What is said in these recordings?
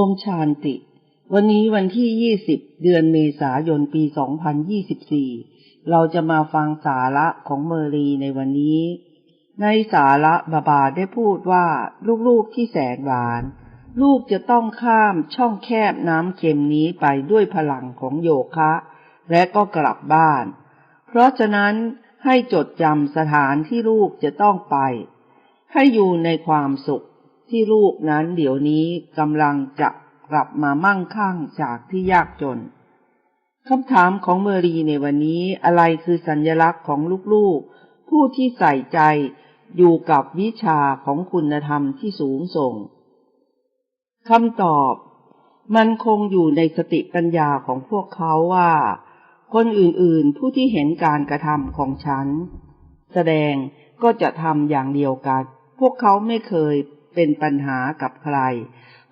อมชานติ วันนี้วันที่ 20 เดือนเมษายน ปี 2024 เราจะมาฟังสาระของเมอรีในวันนี้ ในสาระบาบาได้พูดว่าลูกๆที่แสนหวาน ลูกจะต้องข้ามช่องแคบน้ำเค็มนี้ไปด้วยพลังของโยคะ และก็กลับบ้าน เพราะฉะนั้นให้จดจำสถานที่ลูกจะต้องไป ให้อยู่ในความสุข ที่ลูกนั้นเดี๋ยวนี้กำลังจะกลับมามั่งคั่งจากที่ยากจนคำถามของเมอรีในวันนี้อะไรคือสัญญลักษณ์ของลูกๆ ผู้ที่ใส่ใจอยู่กับวิชาของคุณธรรมที่สูงส่งคำตอบ มันคงอยู่ในสติปัญญาของพวกเขาว่า คนอื่นๆ ผู้ที่เห็นการกระทำของฉัน แสดงก็จะทำอย่างเดียวกัน พวกเขาไม่เคย เป็นปัญหากับใคร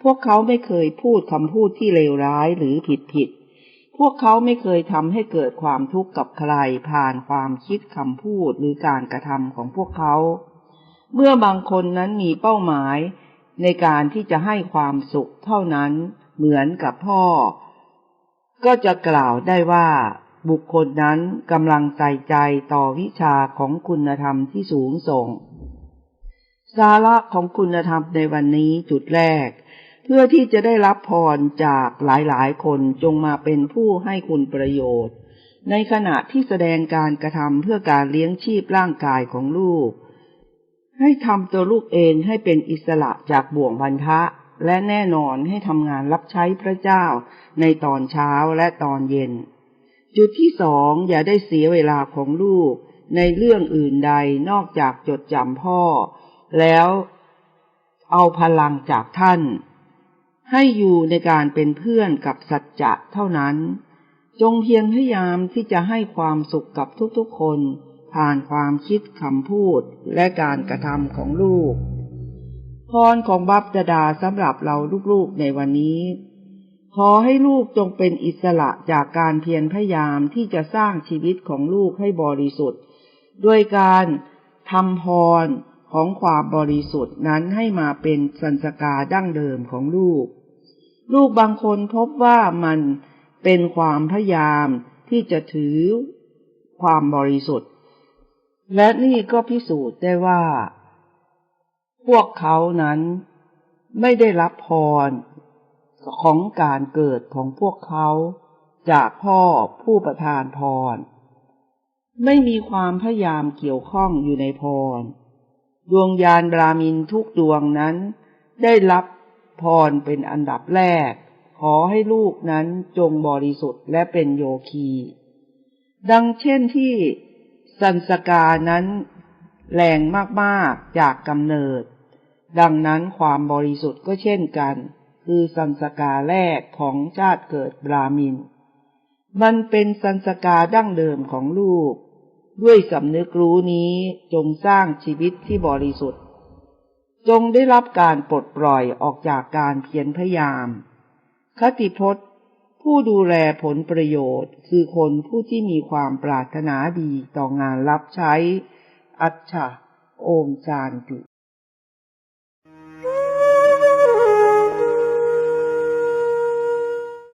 พวกเขาไม่เคยพูดคำพูดที่เลวร้ายหรือผิดผิด พวกเขาไม่เคยทำให้เกิดความทุกข์กับใครผ่านความคิดคำพูดหรือการกระทำของพวกเขา เมื่อบางคนนั้นมีเป้าหมายในการที่จะให้ความสุขเท่านั้นเหมือนกับพ่อ ก็จะกล่าวได้ว่า บุคคลนั้นกำลังใส่ใจต่อวิชาของคุณธรรมที่สูงส่ง สาระของคุณธรรมในวันนี้จุดแรก เพื่อที่จะได้รับพรจากหลายๆ คนจงมาเป็นผู้ให้คุณประโยชน์ ในขณะที่แสดงการกระทำเพื่อการเลี้ยงชีพร่างกายของลูก ให้ทำตัวลูกเองให้เป็นอิสระจากบ่วงพันธะ และแน่นอนให้ทำงานรับใช้พระเจ้าในตอนเช้าและตอนเย็น จุดที่สองอย่าได้เสียเวลาของลูกในเรื่องอื่นใดนอกจากจดจำพ่อ แล้วเอาพลังจากท่าน ให้อยู่ในการเป็นเพื่อนกับสัจจะเท่านั้น จงเพียรพยายามที่จะให้ความสุขกับทุกๆคน ผ่านความคิดคำพูดและการกระทำของลูก พรของบัพดาสำหรับเราลูกๆในวันนี้ ขอให้ลูกจงเป็นอิสระจากการเพียรพยายามที่จะสร้างชีวิตของลูกให้บริสุทธิ์ ด้วยการทำพร ของความบริสุทธิ์นั้นให้มาเป็นสันสกาดั้งเดิมของลูก ลูกบางคนพบว่ามันเป็นความพยายามที่จะถือความบริสุทธิ์ และนี่ก็พิสูจน์ได้ว่า พวกเขานั้นไม่ได้รับพรของการเกิดของพวกเขาจากพ่อผู้ประทานพร ไม่มีความพยายามเกี่ยวข้องอยู่ในพร ดวงยานบรามินทุกดวงนั้น ได้รับพรเป็นอันดับแรก ขอให้ลูกนั้นจงบริสุทธิ์และเป็นโยคี ดังเช่นที่สันสกานั้นแรงมากๆจากกำเนิด ดังนั้นความบริสุทธิ์ก็เช่นกัน คือสันสกาแรกของชาติเกิดบรามิน มันเป็นสันสกาดั้งเดิมของลูก ด้วยสำนึกรู้นี้จงสร้างชีวิตที่บริสุทธิ์ จงได้รับการปลดปล่อยออกจากการเพียรพยายาม คติพจน์ ผู้ดูแลผลประโยชน์ คือคนผู้ที่มีความปรารถนาดีต่องานรับใช้ อัจฉะโอมจานติ